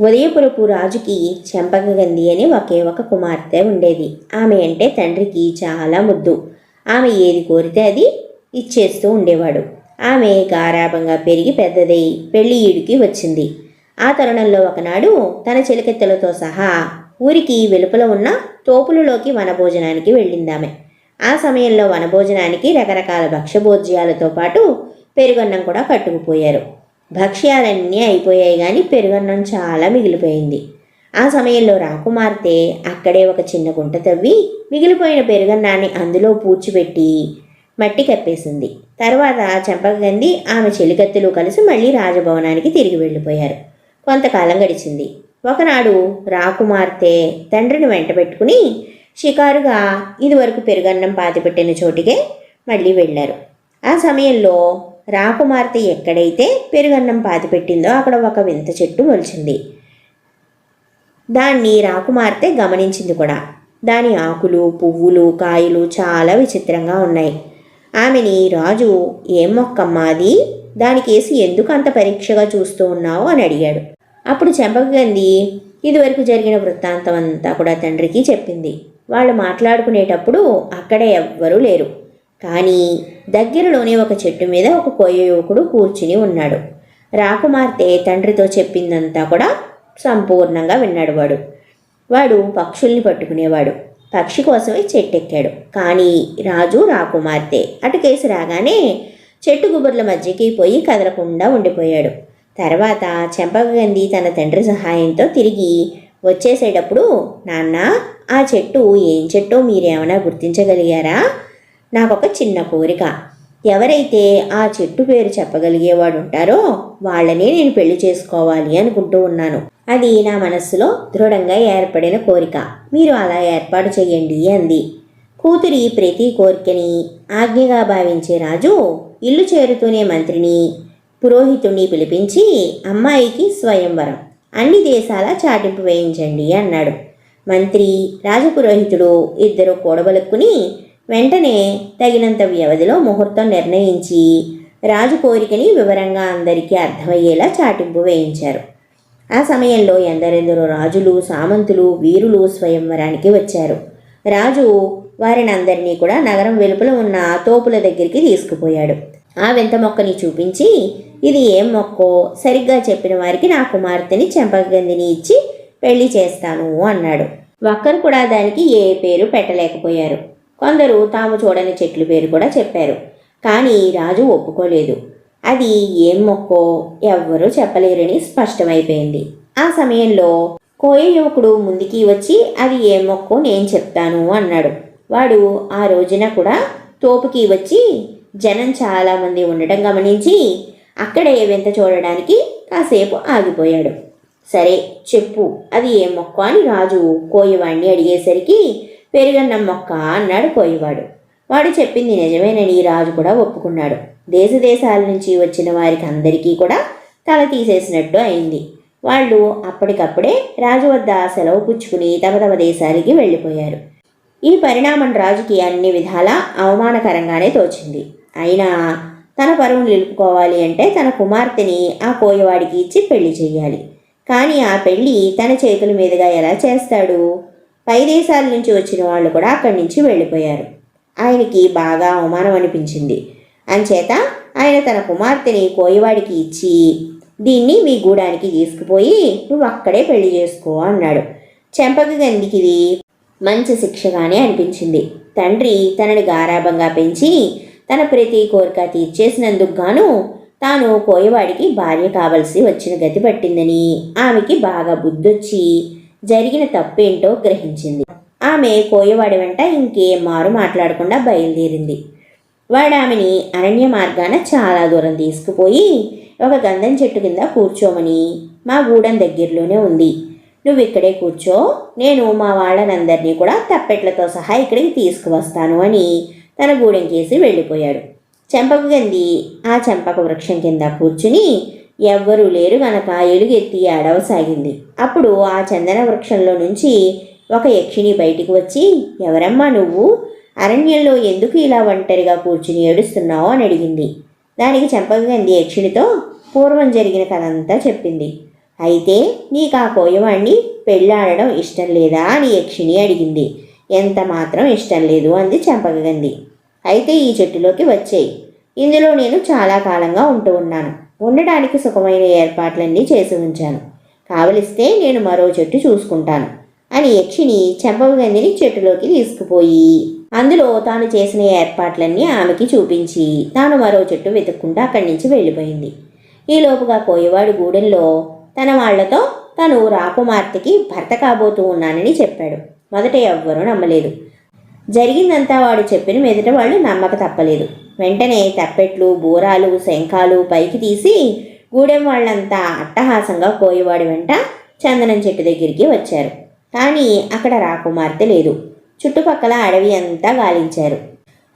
ఉదయపురపు రాజుకి చెంపకగంది అని ఒకే ఒక కుమార్తె ఉండేది. ఆమె అంటే తండ్రికి చాలా ముద్దు. ఆమె ఏది కోరితే అది ఇచ్చేస్తూ ఉండేవాడు. ఆమె గారాభంగా పెరిగి పెద్దదై పెళ్ళి ఈడికి వచ్చింది. ఆ తరుణంలో ఒకనాడు తన చెలికెత్తలతో సహా ఊరికి వెలుపల ఉన్న తోపులలోకి వనభోజనానికి వెళ్ళిందామె ఆ సమయంలో వనభోజనానికి రకరకాల భక్ష్యభోజ్యాలతో పాటు పెరుగన్నం కూడా కట్టుకుపోయారు. భక్ష్యాలన్నీ అయిపోయాయి కానీ పెరుగన్నం చాలా మిగిలిపోయింది. ఆ సమయంలో రాకుమార్తె అక్కడే ఒక చిన్న గుంట తవ్వి మిగిలిపోయిన పెరుగన్నాన్ని అందులో పూడ్చిపెట్టి మట్టి కప్పేసింది. తర్వాత చెంపగంది ఆమె చెలికత్తెలు కలిసి మళ్ళీ రాజభవనానికి తిరిగి వెళ్ళిపోయారు. కొంతకాలం గడిచింది. ఒకనాడు రాకుమార్తె తండ్రిని వెంట పెట్టుకుని షికారుగా ఇదివరకు పెరుగన్నం పాతిపెట్టిన చోటికే మళ్ళీ వెళ్ళారు. ఆ సమయంలో రాకుమార్తె ఎక్కడైతే పెరుగన్నం పాతిపెట్టిందో అక్కడ ఒక వింత చెట్టు మొలిచింది. దాన్ని రాకుమార్తె గమనించింది కూడా. దాని ఆకులు పువ్వులు కాయలు చాలా విచిత్రంగా ఉన్నాయి. ఆమెని రాజు ఏం మొక్కమ్మా అది? దానికేసి ఎందుకు అంత పరీక్షగా చూస్తూ ఉన్నావు? అని అడిగాడు. అప్పుడు చెంపకంది ఇదివరకు జరిగిన వృత్తాంతం అంతా కూడా తండ్రికి చెప్పింది. వాళ్ళు మాట్లాడుకునేటప్పుడు అక్కడే ఎవ్వరూ లేరు. కానీ దగ్గరలోనే ఒక చెట్టు మీద ఒక కోయ యువకుడు కూర్చుని ఉన్నాడు. రాకుమార్తె తండ్రితో చెప్పిందంతా కూడా సంపూర్ణంగా విన్నాడు వాడు. వాడు పక్షుల్ని పట్టుకునేవాడు. పక్షి కోసమే చెట్టు ఎక్కాడు కానీ రాజు రాకుమార్తె అటుకేసి రాగానే చెట్టు గుబుర్ల మధ్యకి పోయి కదలకుండా ఉండిపోయాడు. తర్వాత చెంపగంది తన తండ్రి సహాయంతో తిరిగి వచ్చేసేటప్పుడు నాన్న ఆ చెట్టు ఏం చెట్టో మీరేమైనా గుర్తించగలిగారా? నాకొక చిన్న కోరిక. ఎవరైతే ఆ చెట్టు పేరు చెప్పగలిగేవాడు ఉంటారో వాళ్ళనే నేను పెళ్ళి చేసుకోవాలి అనుకుంటూ ఉన్నాను. అది నా మనస్సులో దృఢంగా ఏర్పడిన కోరిక. మీరు అలా ఏర్పాటు చేయండి అంది. కూతురి ప్రతి కోరికని ఆజ్ఞగా భావించే రాజు ఇల్లు చేరుతూనే మంత్రిని పురోహితుణ్ణి పిలిపించి అమ్మాయికి స్వయంవరం అన్ని దేశాల చాటింపు వేయించండి అన్నాడు. మంత్రి రాజపురోహితుడు ఇద్దరు కూడబలుక్కుని వెంటనే తగినంత వ్యవధిలో ముహూర్తం నిర్ణయించి రాజు కోరికని వివరంగా అందరికీ అర్థమయ్యేలా చాటింపు వేయించారు. ఆ సమయంలో ఎందరెందరో రాజులు సామంతులు వీరులు స్వయంవరానికి వచ్చారు. రాజు వారిని అందరినీ కూడా నగరం వెలుపల ఉన్న తోపుల దగ్గరికి తీసుకుపోయాడు. ఆ వింత మొక్కని చూపించి ఇది ఏం మొక్కో? సరిగ్గా చెప్పిన వారికి నా కుమార్తెని చెంపగందిని ఇచ్చి పెళ్ళి చేస్తాను అన్నాడు. ఒక్కరు కూడా దానికి ఏ పేరు పెట్టలేకపోయారు. కొందరు తాము చూడని చెట్ల పేరు కూడా చెప్పారు. కానీ రాజు ఒప్పుకోలేదు. అది ఏం మొక్కో ఎవ్వరూ చెప్పలేరని స్పష్టమైపోయింది. ఆ సమయంలో కోయ యువకుడు ముందుకి వచ్చి అది ఏం మొక్కో నేను చెప్తాను అన్నాడు. వాడు ఆ రోజున కూడా తోపుకి వచ్చి జనం చాలామంది ఉండటం గమనించి అక్కడే వింత చూడడానికి కాసేపు ఆగిపోయాడు. సరే చెప్పు అది ఏ మొక్క అని రాజు కోయవాణ్ణి అడిగేసరికి పెరుగన్న మొక్క అన్నాడు కోయవాడు వాడు చెప్పింది నిజమేనని రాజు కూడా ఒప్పుకున్నాడు. దేశ దేశాల నుంచి వచ్చిన వారికి అందరికీ కూడా తల తీసేసినట్టు అయింది. వాళ్ళు అప్పటికప్పుడే రాజు వద్ద సెలవు పుచ్చుకుని తమ తమ దేశాలకి వెళ్ళిపోయారు. ఈ పరిణామం రాజుకి అన్ని విధాలా అవమానకరంగానే తోచింది. అయినా తన పరువు నిలుపుకోవాలి అంటే తన కుమార్తెని ఆ కోయవాడికి ఇచ్చి పెళ్ళి చేయాలి కానీ ఆ పెళ్ళి తన చేతుల మీదుగా ఎలా చేస్తాడు? పై దేశాల నుంచి వచ్చిన వాళ్ళు కూడా అక్కడి నుంచి వెళ్ళిపోయారు. ఆయనకి బాగా అవమానం అనిపించింది. అంచేత ఆయన తన కుమార్తెని కోయవాడికి ఇచ్చి దీన్ని మీ గూడానికి తీసుకుపోయి నువ్వు అక్కడే పెళ్ళి చేసుకో అన్నాడు. చెంపక గందికిది మంచి శిక్షగానే అనిపించింది. తండ్రి తనని గారాభంగా పెంచి తన ప్రతి కోరిక తీర్చేసినందుకు గాను తాను కోయవాడికి భార్య కావలసి వచ్చిన గతి పట్టిందని ఆమెకి బాగా బుద్ధొచ్చి జరిగిన తప్పేంటో గ్రహించింది. ఆమె కోయవాడి వెంట ఇంకేం మారు మాట్లాడకుండా బయలుదేరింది. వాడు ఆమెని అరణ్య మార్గాన చాలా దూరం తీసుకుపోయి ఒక గంధం చెట్టు కింద కూర్చోమని మా గూడెం దగ్గరలోనే ఉంది. నువ్వు ఇక్కడే కూర్చో నేను మా వాళ్ళనందరినీ కూడా తప్పెట్లతో సహా ఇక్కడికి తీసుకువస్తాను అని తన గూడెం చేసి వెళ్ళిపోయాడు. చెంపకు గంది ఆ చెంపక వృక్షం కింద కూర్చుని ఎవ్వరూ లేరు గనక ఎలుగెత్తి అడవసాగింది అప్పుడు ఆ చందన వృక్షంలో నుంచి ఒక యక్షిని బయటికి వచ్చి ఎవరమ్మా నువ్వు? అరణ్యంలో ఎందుకు ఇలా ఒంటరిగా కూర్చుని ఏడుస్తున్నావు? అని అడిగింది. దానికి చెంపగంది యక్షినితో పూర్వం జరిగిన కథంతా చెప్పింది. అయితే నీకు ఆ కోయవాణ్ణి? పెళ్ళాడడం ఇష్టం లేదా? అని యక్షిణి అడిగింది. ఎంత మాత్రం ఇష్టం లేదు అంది చెంపగంది అయితే ఈ చెట్టులోకి వచ్చేయి. ఇందులో నేను చాలా కాలంగా ఉంటూ ఉన్నాను. ఉండడానికి సుఖమైన ఏర్పాట్లన్నీ చేసి ఉంచాను. కావలిస్తే నేను మరో చెట్టు చూసుకుంటాను అని యక్షిని చెంపగందిని చెట్టులోకి తీసుకుపోయి అందులో తాను చేసిన ఏర్పాట్లన్నీ ఆమెకి చూపించి తాను మరో చెట్టు వెతుక్కుంటూ అక్కడి నుంచి వెళ్ళిపోయింది. ఈలోపుగా కోయవాడు గూడెంలో తన వాళ్ళతో తను రాకుమార్తెకి భర్త కాబోతూ ఉన్నానని చెప్పాడు. మొదట ఎవ్వరూ నమ్మలేదు. జరిగిందంతా వాడు చెప్పిన మీదట వాళ్ళు నమ్మక తప్పలేదు. వెంటనే తప్పెట్లు బూరాలు శంఖాలు పైకి తీసి గూడెం వాళ్ళంతా అట్టహాసంగా కోయవాడి వెంట చందనం చెట్టు దగ్గరికి వచ్చారు. కానీ అక్కడ రాకుమార్తె లేదు. చుట్టుపక్కల అడవి అంతా గాలించారు.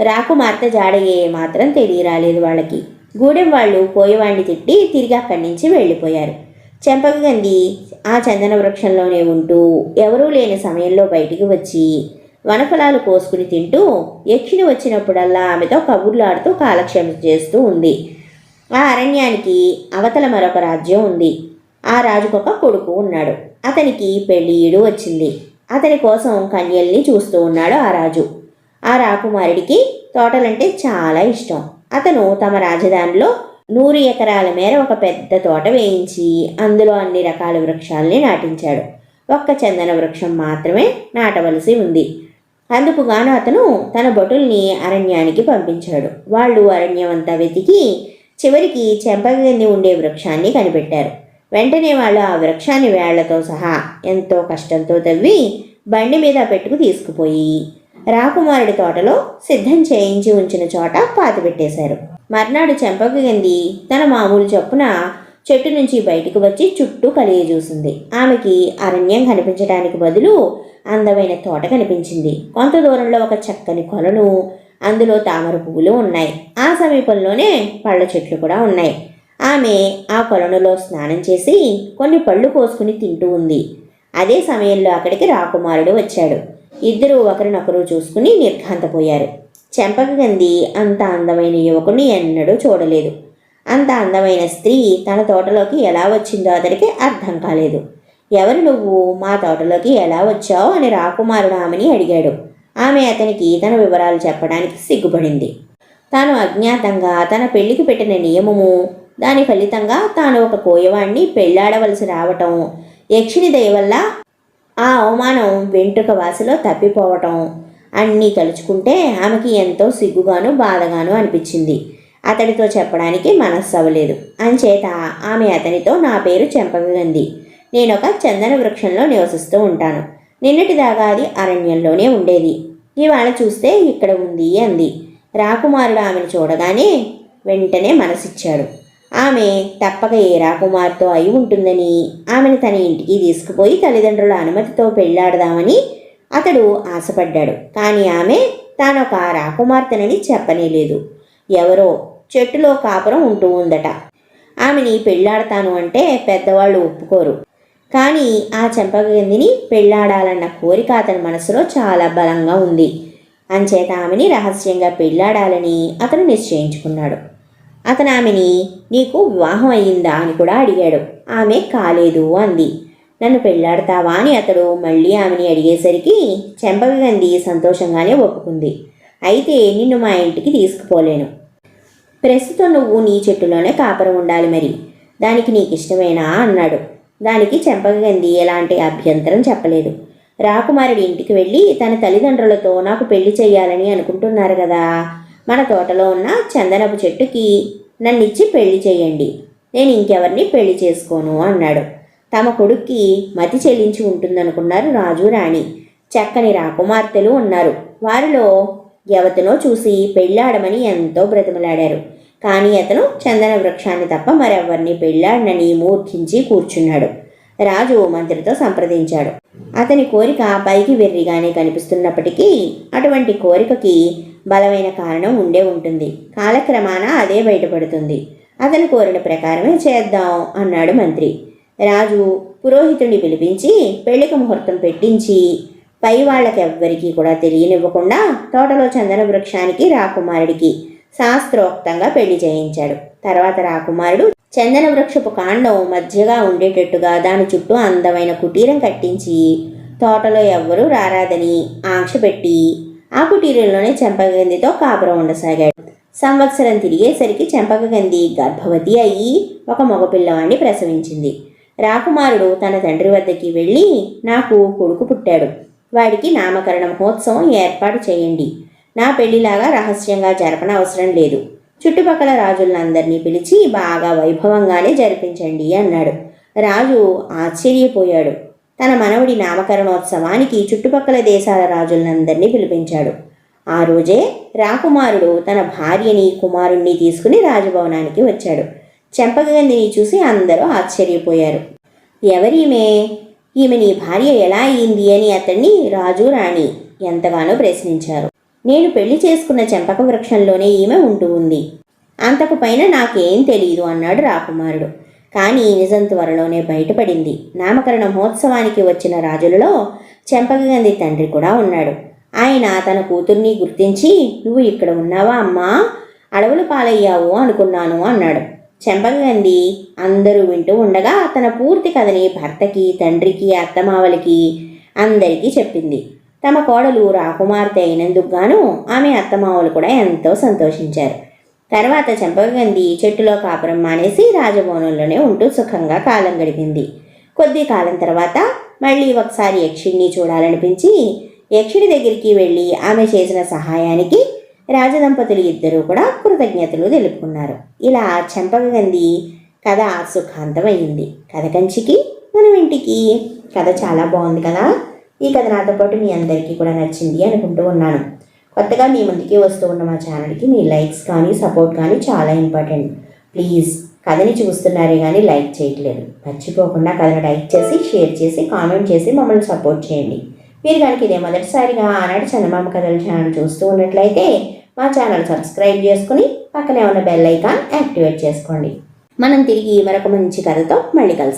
రాకుమార్తె జాడ మాత్రం తెలియరాలేదు వాళ్ళకి. గూడెం వాళ్ళు కోయవాడిని తిట్టి తిరిగి అక్కడి నుంచి వెళ్ళిపోయారు. చెంపకగంది ఆ చందన వృక్షంలోనే ఉంటూ ఎవరూ లేని సమయంలో బయటికి వచ్చి వనఫలాలు కోసుకుని తింటూ యక్షిని వచ్చినప్పుడల్లా ఆమెతో కబుర్లాడుతూ కాలక్షేమం చేస్తూ ఉంది. ఆ అరణ్యానికి అవతల మరొక రాజ్యం ఉంది. ఆ రాజుకొక కొడుకు ఉన్నాడు. అతనికి పెళ్ళియుడు వచ్చింది. అతని కోసం కన్యల్ని చూస్తూ ఉన్నాడు ఆ రాజు. ఆ రాకుమారుడికి తోటలంటే చాలా ఇష్టం. అతను తమ రాజధానిలో నూరు ఎకరాల మేర ఒక పెద్ద తోట వేయించి అందులో అన్ని రకాల వృక్షాల్ని నాటించాడు. ఒక్క చందన వృక్షం మాత్రమే నాటవలసి ఉంది. అందుకుగాను అతను తన భటుల్ని అరణ్యానికి పంపించాడు. వాళ్ళు అరణ్యం అంతా వెతికి చివరికి చెంపగంది ఉండే వృక్షాన్ని కనిపెట్టారు. వెంటనే వాళ్ళు ఆ వృక్షాన్ని వేళ్ళతో సహా ఎంతో కష్టంతో తవ్వి బండి మీద పెట్టుకు తీసుకుపోయి రాకుమారుడి తోటలో సిద్ధం చేయించి ఉంచిన చోట పాతిపెట్టేశారు. మర్నాడు చెంపగంది తన మామూలు చొప్పున చెట్టు నుంచి బయటకు వచ్చి చుట్టూ కలిగి చూసింది. ఆమెకి అరణ్యం కనిపించడానికి బదులు అందమైన తోట కనిపించింది. కొంత దూరంలో ఒక చక్కని కొలను అందులో తామర పువ్వులు ఉన్నాయి. ఆ సమీపంలోనే పళ్ళ చెట్లు కూడా ఉన్నాయి. ఆమె ఆ కొలనులో స్నానం చేసి కొన్ని పళ్ళు కోసుకుని తింటూ ఉంది. అదే సమయంలో అక్కడికి రాకుమారుడు వచ్చాడు. ఇద్దరూ ఒకరినొకరు చూసుకుని నిర్ఘాంతపోయారు. చెంపకగంది అంత అందమైన యువకుని ఎన్నడూ చూడలేదు. అంత అందమైన స్త్రీ తన తోటలోకి ఎలా వచ్చిందో అతడికి అర్థం కాలేదు. ఎవరు నువ్వు? మా తోటలోకి ఎలా వచ్చావు? అని రాకుమారుడు ఆమెని అడిగాడు. ఆమె అతనికి తన వివరాలు చెప్పడానికి సిగ్గుపడింది. తాను అజ్ఞాతంగా తన పెళ్ళికి పెట్టిన నియమము దాని ఫలితంగా తాను ఒక కోయవాణ్ణి పెళ్ళాడవలసి రావటం యక్షిని దయ వల్ల ఆ అవమానం వెంట్రుక వాసిలో తప్పిపోవటం అన్నీ తలుచుకుంటే ఆమెకి ఎంతో సిగ్గుగాను బాధగాను అనిపించింది. అతడితో చెప్పడానికి మనస్సు అవ్వలేదు. అంచేత ఆమె అతనితో నా పేరు చెంపగంది నేను ఒక చందన వృక్షంలో నివసిస్తూ ఉంటాను. నిన్నటిదాకా అది అరణ్యంలోనే ఉండేది. ఇవాళ చూస్తే ఇక్కడ ఉంది అంది. రాకుమారుడు ఆమెను చూడగానే వెంటనే మనసిచ్చాడు. ఆమె తప్పక ఏ రాకుమార్తో అయి ఉంటుందని ఆమెను తన ఇంటికి తీసుకుపోయి తల్లిదండ్రుల అనుమతితో పెళ్ళాడదామని అతడు ఆశపడ్డాడు. కానీ ఆమె తానొక రాకుమార్తెనని చెప్పనేలేదు. ఎవరో చెట్టులో కాపురం ఉంటూ ఉందట. ఆమెని పెళ్ళాడతాను అంటే పెద్దవాళ్ళు ఒప్పుకోరు. కానీ ఆ చెంపగందిని పెళ్ళాడాలన్న కోరిక అతని మనసులో చాలా బలంగా ఉంది. అంచేత ఆమెని రహస్యంగా పెళ్ళాడాలని అతను నిశ్చయించుకున్నాడు. అతను ఆమెని నీకు వివాహం అయ్యిందా? అని కూడా అడిగాడు. ఆమె కాలేదు అంది. నన్ను పెళ్ళాడతావా? అని అతడు మళ్ళీ ఆమెని అడిగేసరికి చెంపగంది సంతోషంగానే ఒప్పుకుంది. అయితే నిన్ను మా ఇంటికి తీసుకుపోలేను. ప్రస్తుతం నువ్వు నీ చెట్టులోనే కాపురం ఉండాలి మరి. దానికి నీకు ఇష్టమేనా అన్నాడు. దానికి చెంపగంది ఎలాంటి అభ్యంతరం చెప్పలేదు. రాకుమారుడి ఇంటికి వెళ్ళి తన తల్లిదండ్రులతో నాకు పెళ్ళి చేయాలని అనుకుంటున్నారు కదా. మన తోటలో ఉన్న చందనపు చెట్టుకి నన్నిచ్చి పెళ్ళి చేయండి నేను ఇంకెవరిని పెళ్ళి చేసుకోను అన్నాడు. తమ కొడుక్కి మతి చెల్లించి ఉంటుందనుకున్నారు రాజు రాణి. చక్కని రాకుమార్తెలు ఉన్నారు. వారిలో యవతనో చూసి పెళ్ళాడమని ఎంతో బ్రతిమలాడారు. కానీ అతను చందన వృక్షాన్ని తప్ప మరెవ్వరిని పెళ్ళాడనని మూర్ఖించి కూర్చున్నాడు. రాజు మంత్రితో సంప్రదించాడు. అతని కోరిక పైకి వెర్రిగానే కనిపిస్తున్నప్పటికీ అటువంటి కోరికకి బలమైన కారణం ఉండే ఉంటుంది. కాలక్రమాన అదే బయటపడుతుంది. అతను కోరిన ప్రకారమే చేద్దాం అన్నాడు మంత్రి. రాజు పురోహితుడిని పిలిపించి పెళ్ళికి ముహూర్తం పెట్టించి పై వాళ్ళకెవ్వరికీ కూడా తెలియనివ్వకుండా తోటలో చందన వృక్షానికి రాకుమారుడికి శాస్త్రోక్తంగా పెళ్ళి చేయించాడు. తర్వాత రాకుమారుడు చందన వృక్షపు కాండం మధ్యగా ఉండేటట్టుగా దాని చుట్టూ అందమైన కుటీరం కట్టించి తోటలో ఎవ్వరూ రారాదని ఆంక్ష పెట్టి ఆ కుటీరంలోనే చెంపగందితో కాపురం ఉండసాగాడు. సంవత్సరం తిరిగేసరికి చెంపకగంది గర్భవతి అయ్యి ఒక మగపిల్లవాడిని ప్రసవించింది. రాకుమారుడు తన తండ్రి వద్దకి వెళ్ళి నాకు కొడుకు పుట్టాడు. వాడికి నామకరణ మహోత్సవం ఏర్పాటు చేయండి. నా పెళ్ళిలాగా రహస్యంగా జరపన అవసరం లేదు. చుట్టుపక్కల రాజులందరినీ పిలిచి బాగా వైభవంగానే జరిపించండి అన్నాడు. రాజు ఆశ్చర్యపోయాడు. తన మనవడి నామకరణోత్సవానికి చుట్టుపక్కల దేశాల రాజులందరినీ పిలిపించాడు. ఆ రోజే రాకుమారుడు తన భార్యని కుమారుణ్ణి తీసుకుని రాజభవనానికి వచ్చాడు. చెంపగందిని చూసి అందరూ ఆశ్చర్యపోయారు. ఎవరీమే? ఈమె నీ భార్య ఎలా అయింది అని అతన్ని రాజు రాణి ఎంతగానో ప్రశ్నించారు. నేను పెళ్ళి చేసుకున్న చెంపక వృక్షంలోనే ఈమె ఉంటూ ఉంది. అంతకు పైన నాకేం తెలియదు అన్నాడు రాకుమారుడు. కానీ నిజం త్వరలోనే బయటపడింది. నామకరణ మహోత్సవానికి వచ్చిన రాజులలో చెంపకగంది తండ్రి కూడా ఉన్నాడు. ఆయన తన కూతుర్ని గుర్తించి నువ్వు ఇక్కడ ఉన్నావా అమ్మా? అడవులు పాలయ్యావు అనుకున్నాను అన్నాడు. చెంపగంది అందరూ వింటూ ఉండగా తన పూర్తి కథని భర్తకి తండ్రికి అత్తమావలకి అందరికీ చెప్పింది. తమ కోడలు రాకుమార్తె అయినందుకు గాను ఆమె అత్తమావలు కూడా ఎంతో సంతోషించారు. తర్వాత చెంపకగంది చెట్టులో కాపురం మానేసి రాజభవనంలోనే ఉంటూ సుఖంగా కాలం గడిపింది. కొద్ది కాలం తర్వాత మళ్ళీ ఒకసారి యక్షిణ్ణి చూడాలనిపించి యక్షుడి దగ్గరికి వెళ్ళి ఆమె చేసిన సహాయానికి రాజదంపతులు ఇద్దరూ కూడా కృతజ్ఞతలు తెలుపుకున్నారు. ఇలా చెంపగంది కథ సుఖాంతమైంది. కథ కంచికి మనం ఇంటికి. కథ చాలా బాగుంది కదా? ఈ కథ నాతో పాటు మీ అందరికీ కూడా నచ్చింది అనుకుంటూ ఉన్నాను. కొత్తగా మీ ముందుకి వస్తూ ఉన్న మా ఛానల్కి మీ లైక్స్ కానీ సపోర్ట్ కానీ చాలా ఇంపార్టెంట్. ప్లీజ్ కథని చూస్తున్నారే కానీ లైక్ చేయట్లేదు. మర్చిపోకుండా కథను లైక్ చేసి షేర్ చేసి కామెంట్ చేసి మమ్మల్ని సపోర్ట్ చేయండి. మీరు కనుక ఇదే మొదటిసారిగా ఆనాడు చందమామ కథల ఛానల్ చూస్తూ ఉన్నట్లయితే మా ఛానల్ సబ్స్క్రైబ్ చేసుకుని పక్కనే ఉన్న బెల్ ఐకాన్ యాక్టివేట్ చేసుకోండి. మనం తిరిగి మరొక మంచి కథతో మళ్ళీ కలుస్తాం